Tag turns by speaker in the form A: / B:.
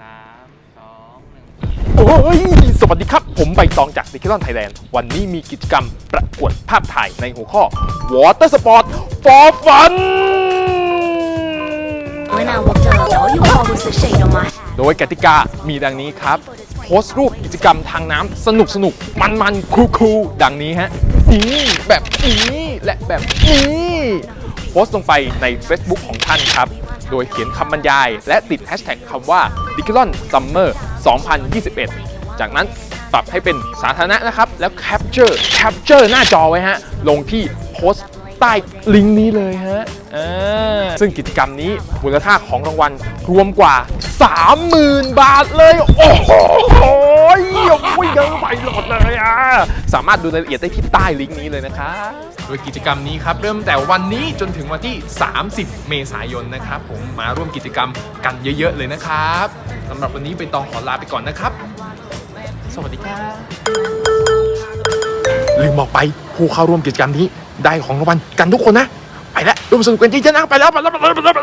A: สามสองหนึ่ง
B: โอ้ย สวัสดีครับ ผมใบตองจาก d i g i t a l Thailand วันนี้มีกิจกรรมประกวดภาพถ่ายในหัวข้อ Water Sport for Fun
C: When I walked up, you always the shade on my
B: โดยกติกามีดังนี้ครับ โพสต์รูปกิจกรรมทางน้ำสนุกสนุกมันมันคูลคูลดังนี้ฮะนี่แบบนี้และแบบนี้ โพสต์ลงไปใน Facebook ของท่านครับ โดยเขียนคำบรรยาย และติดแฮชแท็กคำว่า d i g i l o n Summer 2021 จากนั้นปรับให้เป็นสาธารณะนะครับ แล้วแคปเจอร์แคปเจอร์หน้าจอไว้ฮะ ลงที่โพสต์ใต้ลิงก์นี้เลยฮะซึ่งกิจกรรมนี้มูลค่าของรางวัลรวมกว่า 30,000 บาทเลย โอ้โห สามารถดูรายละเอียดได้ที่ใต้ลิงก์นี้เลยนะครับโดยกิจกรรมนี้ครับเริ่มแต่วันนี้จนถึงวันที่ 30 เมษายนนะครับ ผมมาร่วมกิจกรรมกันเยอะ ๆ เลยนะครับสำหรับวันนี้ไปตองขอลาไปก่อนนะครับ สวัสดีครับลืมบอกไปผู้เข้าร่วมกิจกรรมนี้ได้ของรางวัลกันทุกคนนะ ไปแล้วร่วมสนุกกันจริงๆนะไปแล้วไปแล้วไปแล้วไปแล้ว